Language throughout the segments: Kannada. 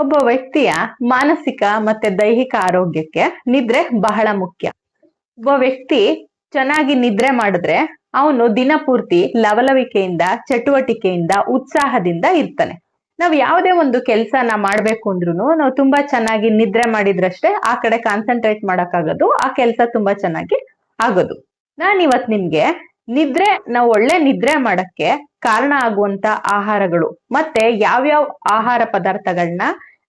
ಒಬ್ಬ ವ್ಯಕ್ತಿಯ ಮಾನಸಿಕ ಮತ್ತೆ ದೈಹಿಕ ಆರೋಗ್ಯಕ್ಕೆ ನಿದ್ರೆ ಬಹಳ ಮುಖ್ಯ. ಒಬ್ಬ ವ್ಯಕ್ತಿ ಚೆನ್ನಾಗಿ ನಿದ್ರೆ ಮಾಡಿದ್ರೆ ಅವನು ದಿನಪೂರ್ತಿ ಲವಲವಿಕೆಯಿಂದ, ಚಟುವಟಿಕೆಯಿಂದ, ಉತ್ಸಾಹದಿಂದ ಇರ್ತಾನೆ. ನಾವ್ ಯಾವುದೇ ಒಂದು ಕೆಲಸನ ಮಾಡ್ಬೇಕು ಅಂದ್ರೂ ನಾವು ತುಂಬಾ ಚೆನ್ನಾಗಿ ನಿದ್ರೆ ಮಾಡಿದ್ರಷ್ಟೇ ಆ ಕಡೆ ಕಾನ್ಸಂಟ್ರೇಟ್ ಮಾಡಕ್ಕಾಗೋದು, ಆ ಕೆಲಸ ತುಂಬಾ ಚೆನ್ನಾಗಿ ಆಗೋದು. ನಾನ್ ಇವತ್ ನಿಮ್ಗೆ ನಿದ್ರೆ, ನಾವು ಒಳ್ಳೆ ನಿದ್ರೆ ಮಾಡಕ್ಕೆ ಕಾರಣ ಆಗುವಂತ ಆಹಾರಗಳು ಮತ್ತೆ ಯಾವ್ಯಾವ ಆಹಾರ ಪದಾರ್ಥಗಳನ್ನ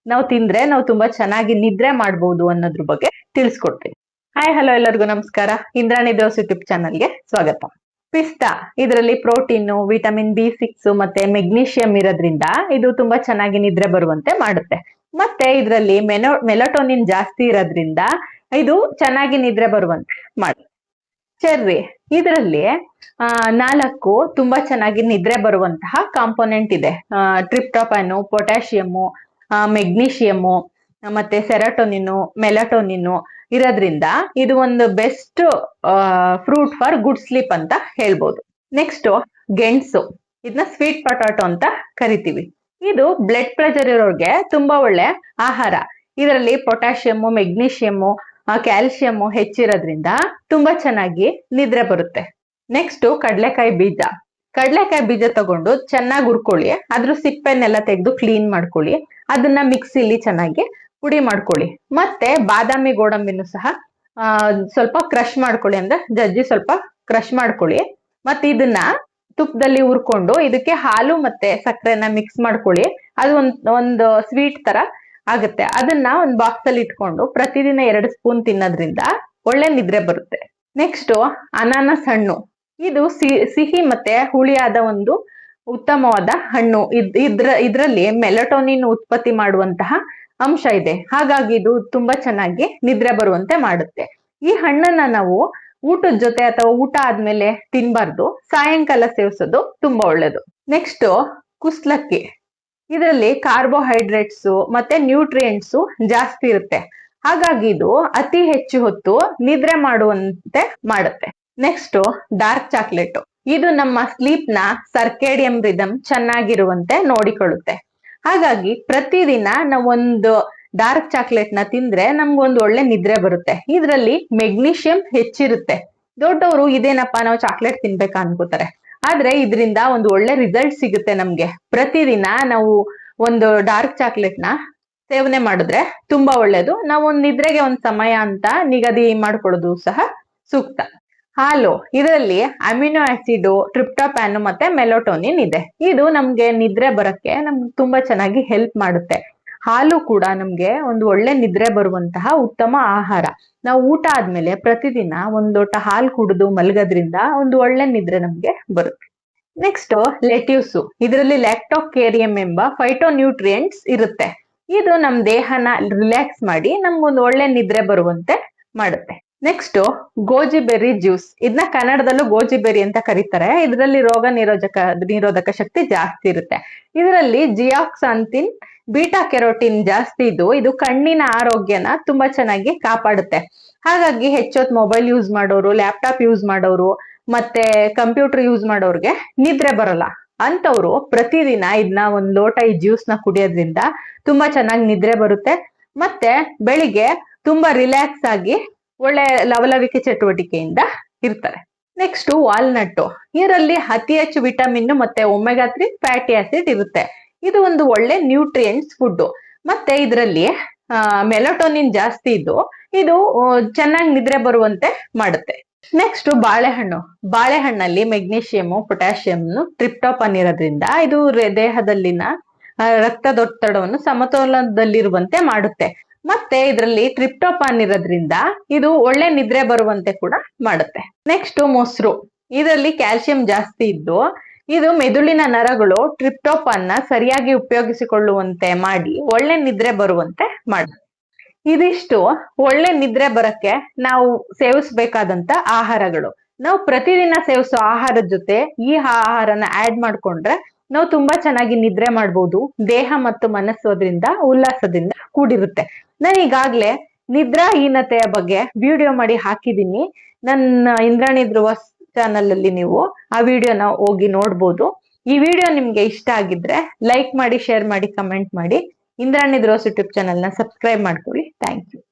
ನಾವು ತಿಂದ್ರೆ ನಾವು ತುಂಬಾ ಚೆನ್ನಾಗಿ ನಿದ್ರೆ ಮಾಡಬಹುದು ಅನ್ನೋದ್ರ ಬಗ್ಗೆ ತಿಳಿಸ್ಕೊಡ್ತೀನಿ ಹಾಯ್ ಹಲೋ ಎಲ್ಲರಿಗೂ ನಮಸ್ಕಾರ. ಇಂದ್ರಾಣಿ ದೋಸ್ ಯೂಟ್ಯೂಬ್ ಚಾನಲ್ಗೆ ಸ್ವಾಗತ. ಪಿಸ್ತಾ, ಇದರಲ್ಲಿ ಪ್ರೋಟೀನು, ವಿಟಮಿನ್ ಬಿ ಸಿಕ್ಸ್ ಮತ್ತೆ ಮೆಗ್ನೀಷಿಯಂ ಇರೋದ್ರಿಂದ ಇದು ತುಂಬಾ ಚೆನ್ನಾಗಿ ನಿದ್ರೆ ಬರುವಂತೆ ಮಾಡುತ್ತೆ. ಮತ್ತೆ ಇದರಲ್ಲಿ ಮೆನೋ, ಮೆಲಟೋನಿನ್ ಜಾಸ್ತಿ ಇರೋದ್ರಿಂದ ಇದು ಚೆನ್ನಾಗಿ ನಿದ್ರೆ ಬರುವಂತೆ ಮಾಡುತ್ತೆ. ಚೆರ್ರಿ, ಇದರಲ್ಲಿ, ಆ, ನಾಲ್ಕು ತುಂಬಾ ಚೆನ್ನಾಗಿ ನಿದ್ರೆ ಬರುವಂತಹ ಕಾಂಪೋನೆಂಟ್ ಇದೆ. ಟ್ರಿಪ್ಟೋಪಾನು ಪೊಟ್ಯಾಷಿಯಮು ಮೆಗ್ನೀಷಿಯಮು ಮತ್ತೆ ಸೆರಟೋನಿನು, ಮೆಲಟೋನಿನು ಇರೋದ್ರಿಂದ ಇದು ಒಂದು best fruit for good sleep ಅಂತ ಹೇಳ್ಬೋದು. ನೆಕ್ಸ್ಟ್ ಗೆಣಸು. ಇದನ್ನ ಸ್ವೀಟ್ ಪೊಟಾಟೋ ಅಂತ ಕರಿತೀವಿ. ಇದು ಬ್ಲಡ್ ಪ್ರೆಷರ್ ಇರೋರ್ಗೆ ತುಂಬಾ ಒಳ್ಳೆ ಆಹಾರ. ಇದರಲ್ಲಿ ಪೊಟ್ಯಾಷಿಯಮು ಮೆಗ್ನೀಷಿಯಮು ಕ್ಯಾಲ್ಸಿಯಮು ಹೆಚ್ಚಿರೋದ್ರಿಂದ ತುಂಬಾ ಚೆನ್ನಾಗಿ ನಿದ್ರೆ ಬರುತ್ತೆ. ನೆಕ್ಸ್ಟ್ ಕಡಲೆಕಾಯಿ ಬೀಜ. ಕಡಲೆಕಾಯಿ ಬೀಜ ತಗೊಂಡು ಚೆನ್ನಾಗಿ ಹುರ್ಕೊಳ್ಳಿ. ಅದ್ರ ಸಿಪ್ಪೆನೆಲ್ಲ ತೆಗೆದು ಕ್ಲೀನ್ ಮಾಡ್ಕೊಳ್ಳಿ. ಅದನ್ನ ಮಿಕ್ಸಿಲಿ ಚೆನ್ನಾಗಿ ಪುಡಿ ಮಾಡ್ಕೊಳ್ಳಿ. ಮತ್ತೆ ಬಾದಾಮಿ ಗೋಡಂಬಿನೂ ಸಹ ಸ್ವಲ್ಪ ಕ್ರಶ್ ಮಾಡ್ಕೊಳ್ಳಿ ಅಂದ್ರೆ ಜಜ್ಜಿ ಸ್ವಲ್ಪ ಕ್ರಶ್ ಮಾಡ್ಕೊಳ್ಳಿ. ಮತ್ತೆ ಇದನ್ನ ತುಪ್ಪದಲ್ಲಿ ಹುರ್ಕೊಂಡು ಇದಕ್ಕೆ ಹಾಲು ಮತ್ತೆ ಸಕ್ಕರೆನ ಮಿಕ್ಸ್ ಮಾಡ್ಕೊಳ್ಳಿ. ಅದು ಒಂದ್, ಒಂದು ಸ್ವೀಟ್ ತರ ಆಗುತ್ತೆ. ಅದನ್ನ ಒಂದ್ ಬಾಕ್ಸ್ ಅಲ್ಲಿ ಇಟ್ಕೊಂಡು ಪ್ರತಿದಿನ ಎರಡು ಸ್ಪೂನ್ ತಿನ್ನೋದ್ರಿಂದ ಒಳ್ಳೆ ನಿದ್ರೆ ಬರುತ್ತೆ. ನೆಕ್ಸ್ಟ್ ಅನಾನಸ್ ಹಣ್ಣು. ಇದು ಸಿಹಿ ಮತ್ತೆ ಹುಳಿಯಾದ ಒಂದು ಉತ್ತಮವಾದ ಹಣ್ಣು. ಇದ್, ಇದ್ರ, ಇದ್ರಲ್ಲಿ ಮೆಲಟೋನಿನ್ ಉತ್ಪತ್ತಿ ಮಾಡುವಂತಹ ಅಂಶ ಇದೆ. ಹಾಗಾಗಿ ಇದು ತುಂಬಾ ಚೆನ್ನಾಗಿ ನಿದ್ರೆ ಬರುವಂತೆ ಮಾಡುತ್ತೆ. ಈ ಹಣ್ಣನ್ನ ನಾವು ಊಟದ ಜೊತೆ ಅಥವಾ ಊಟ ಆದ್ಮೇಲೆ ತಿನ್ಬಾರ್ದು. ಸಾಯಂಕಾಲ ಸೇವಿಸೋದು ತುಂಬಾ ಒಳ್ಳೇದು. ನೆಕ್ಸ್ಟ್ ಕುಸ್ಲಕ್ಕಿ. ಇದರಲ್ಲಿ ಕಾರ್ಬೋಹೈಡ್ರೇಟ್ಸು ಮತ್ತೆ ನ್ಯೂಟ್ರಿಯೆಂಟ್ಸು ಜಾಸ್ತಿ ಇರುತ್ತೆ. ಹಾಗಾಗಿ ಇದು ಅತಿ ಹೆಚ್ಚು ಹೊತ್ತು ನಿದ್ರೆ ಮಾಡುವಂತೆ ಮಾಡುತ್ತೆ. ನೆಕ್ಸ್ಟ್ ಡಾರ್ಕ್ ಚಾಕ್ಲೇಟ್ ಇದು ನಮ್ಮ ಸ್ಲೀಪ್ನ ಸರ್ಕೇಡಿಯಂ ರಿದಮ್ ಚೆನ್ನಾಗಿರುವಂತೆ ನೋಡಿಕೊಳ್ಳುತ್ತೆ. ಹಾಗಾಗಿ ಪ್ರತಿದಿನ ನಾವೊಂದು ಡಾರ್ಕ್ ಚಾಕ್ಲೇಟ್ನ ತಿಂದ್ರೆ ನಮ್ಗೊಂದು ಒಳ್ಳೆ ನಿದ್ರೆ ಬರುತ್ತೆ. ಇದರಲ್ಲಿ ಮೆಗ್ನೀಷಿಯಂ ಹೆಚ್ಚಿರುತ್ತೆ. ದೊಡ್ಡವರು ಇದೇನಪ್ಪ ನಾವು ಚಾಕ್ಲೇಟ್ ತಿನ್ಬೇಕಾ ಅನ್ಕೋತಾರೆ. ಆದ್ರೆ ಇದರಿಂದ ಒಂದು ಒಳ್ಳೆ ರಿಸಲ್ಟ್ ಸಿಗುತ್ತೆ ನಮ್ಗೆ. ಪ್ರತಿದಿನ ನಾವು ಒಂದು ಡಾರ್ಕ್ ಚಾಕ್ಲೇಟ್ನ ಸೇವನೆ ಮಾಡಿದ್ರೆ ತುಂಬಾ ಒಳ್ಳೇದು. ನಾವು ನಿದ್ರೆಗೆ ಒಂದ್ ಸಮಯ ಅಂತ ನಿಗದಿ ಮಾಡ್ಕೊಳ್ಳೋದು ಸಹ ಸೂಕ್ತ. ಹಾಲು, ಇದರಲ್ಲಿ ಅಮಿನೋ ಆಸಿಡ್ ಟ್ರಿಪ್ಟೋಪ್ಯಾನ್ ಮತ್ತೆ ಮೆಲೋಟೋನಿನ್ ಇದೆ. ಇದು ನಮ್ಗೆ ನಿದ್ರೆ ಬರಕ್ಕೆ ನಮ್ಗೆ ತುಂಬಾ ಚೆನ್ನಾಗಿ ಹೆಲ್ಪ್ ಮಾಡುತ್ತೆ. ಹಾಲು ಕೂಡ ನಮ್ಗೆ ಒಂದು ಒಳ್ಳೆ ನಿದ್ರೆ ಬರುವಂತಹ ಉತ್ತಮ ಆಹಾರ. ನಾವು ಊಟ ಆದ್ಮೇಲೆ ಪ್ರತಿದಿನ ಒಂದ್ ಲೋಟ ಹಾಲು ಕುಡಿದು ಮಲಗೋದ್ರಿಂದ ಒಂದು ಒಳ್ಳೆ ನಿದ್ರೆ ನಮ್ಗೆ ಬರುತ್ತೆ. ನೆಕ್ಸ್ಟ್ ಲೆಟ್ಯೂಸು ಇದರಲ್ಲಿ ಲ್ಯಾಕ್ಟೋಕೇರಿಯಂ ಎಂಬ ಫೈಟೋನ್ಯೂಟ್ರಿಯೆಂಟ್ಸ್ ಇರುತ್ತೆ. ಇದು ನಮ್ ದೇಹನ ರಿಲ್ಯಾಕ್ಸ್ ಮಾಡಿ ನಮ್ಗೊಂದು ಒಳ್ಳೆ ನಿದ್ರೆ ಬರುವಂತೆ ಮಾಡುತ್ತೆ. ನೆಕ್ಸ್ಟ್ ಗೋಜಿ ಬೆರ್ರಿ ಜ್ಯೂಸ್ ಇದನ್ನ ಕನ್ನಡದಲ್ಲೂ ಗೋಜಿ ಬೆರ್ರಿ ಅಂತ ಕರೀತಾರೆ. ಇದರಲ್ಲಿ ರೋಗ ನಿರೋಧಕ ನಿರೋಧಕ ಶಕ್ತಿ ಜಾಸ್ತಿ ಇರುತ್ತೆ. ಇದರಲ್ಲಿ ಜಿಯಾಕ್ಸಾಂತಿನ್ ಬೀಟಾ ಕೆರೋಟಿನ್ ಜಾಸ್ತಿ ಇದ್ದು ಇದು ಕಣ್ಣಿನ ಆರೋಗ್ಯನ ತುಂಬಾ ಚೆನ್ನಾಗಿ ಕಾಪಾಡುತ್ತೆ. ಹಾಗಾಗಿ ಹೆಚ್ಚೊತ್ ಮೊಬೈಲ್ ಯೂಸ್ ಮಾಡೋರು ಲ್ಯಾಪ್ಟಾಪ್ ಯೂಸ್ ಮಾಡೋರು, ಮತ್ತೆ ಕಂಪ್ಯೂಟರ್ ಯೂಸ್ ಮಾಡೋರ್ಗೆ ನಿದ್ರೆ ಬರಲ್ಲ. ಅಂತವ್ರು ಪ್ರತಿದಿನ ಇದನ್ನ ಒಂದ್ ಲೋಟ ಈ ಜ್ಯೂಸ್ನ ಕುಡಿಯೋದ್ರಿಂದ ತುಂಬಾ ಚೆನ್ನಾಗಿ ನಿದ್ರೆ ಬರುತ್ತೆ. ಮತ್ತೆ ಬೆಳಿಗ್ಗೆ ತುಂಬಾ ರಿಲ್ಯಾಕ್ಸ್ ಆಗಿ ಒಳ್ಳೆ ಲವಲವಿಕೆ ಚಟುವಟಿಕೆಯಿಂದ ಇರ್ತಾರೆ. ನೆಕ್ಸ್ಟ್ ವಾಲ್ನಟ್ ಇದರಲ್ಲಿ ಅತಿ ಹೆಚ್ಚು ವಿಟಮಿನ್ ಮತ್ತೆ ಒಮೆಗಾ ತ್ರೀ ಫ್ಯಾಟಿ ಆಸಿಡ್ ಇರುತ್ತೆ. ಇದು ಒಂದು ಒಳ್ಳೆ ನ್ಯೂಟ್ರಿಯೆಂಟ್ಸ್ ಫುಡ್ ಮತ್ತೆ ಇದರಲ್ಲಿ ಮೆಲಟೋನಿನ್ ಜಾಸ್ತಿ ಇದ್ದು, ಇದು ಚೆನ್ನಾಗಿ ನಿದ್ರೆ ಬರುವಂತೆ ಮಾಡುತ್ತೆ. ನೆಕ್ಸ್ಟ್ ಬಾಳೆಹಣ್ಣು. ಬಾಳೆಹಣ್ಣಲ್ಲಿ ಮೆಗ್ನೀಷಿಯಂ ಪೊಟ್ಯಾಷಿಯಂ ಟ್ರಿಪ್ಟೋಪನ್ ಇರೋದ್ರಿಂದ ಇದು ದೇಹದಲ್ಲಿನ ರಕ್ತದೊತ್ತಡವನ್ನು ಸಮತೋಲನದಲ್ಲಿರುವಂತೆ ಮಾಡುತ್ತೆ. ಮತ್ತೆ ಇದರಲ್ಲಿ ಟ್ರಿಪ್ಟೋಪಾನ್ ಇರೋದ್ರಿಂದ ಇದು ಒಳ್ಳೆ ನಿದ್ರೆ ಬರುವಂತೆ ಕೂಡ ಮಾಡುತ್ತೆ. ನೆಕ್ಸ್ಟ್ ಮೊಸರು. ಇದರಲ್ಲಿ ಕ್ಯಾಲ್ಸಿಯಂ ಜಾಸ್ತಿ ಇದ್ದು ಇದು ಮೆದುಳಿನ ನರಗಳು ಟ್ರಿಪ್ಟೋಪಾನ್ನ ಸರಿಯಾಗಿ ಉಪಯೋಗಿಸಿಕೊಳ್ಳುವಂತೆ ಮಾಡಿ ಒಳ್ಳೆ ನಿದ್ರೆ ಬರುವಂತೆ ಮಾಡುತ್ತೆ. ಇದಿಷ್ಟು ಒಳ್ಳೆ ನಿದ್ರೆ ಬರಕ್ಕೆ ನಾವು ಸೇವಿಸಬೇಕಾದಂತ ಆಹಾರಗಳು. ನಾವು ಪ್ರತಿದಿನ ಸೇವಿಸೋ ಆಹಾರದ ಜೊತೆ ಈ ಆಹಾರನ ಆಡ್ ಮಾಡ್ಕೊಂಡ್ರೆ ನಾವು ತುಂಬಾ ಚೆನ್ನಾಗಿ ನಿದ್ರೆ ಮಾಡ್ಬೋದು. ದೇಹ ಮತ್ತು ಮನಸ್ಸು ಅದರಿಂದ, ಉಲ್ಲಾಸದಿಂದ ಕೂಡಿರುತ್ತೆ. ನಾನು ಈಗಾಗ್ಲೇ ನಿದ್ರಾಹೀನತೆಯ ಬಗ್ಗೆ ವಿಡಿಯೋ ಮಾಡಿ ಹಾಕಿದ್ದೀನಿ. ನನ್ನ ಇಂದ್ರಾಣಿ ಧ್ರುವ ಚಾನಲ್ ಅಲ್ಲಿ ನೀವು ಆ ವಿಡಿಯೋನ ಹೋಗಿ ನೋಡ್ಬೋದು. ಈ ವಿಡಿಯೋ ನಿಮ್ಗೆ ಇಷ್ಟ ಆಗಿದ್ರೆ ಲೈಕ್ ಮಾಡಿ ಶೇರ್ ಮಾಡಿ ಕಮೆಂಟ್ ಮಾಡಿ. ಇಂದ್ರಾಣಿ ಧ್ರುವ ಯೂಟ್ಯೂಬ್ನ ಸಬ್ಸ್ಕ್ರೈಬ್ ಮಾಡ್ಕೊಳ್ಳಿ. Thank you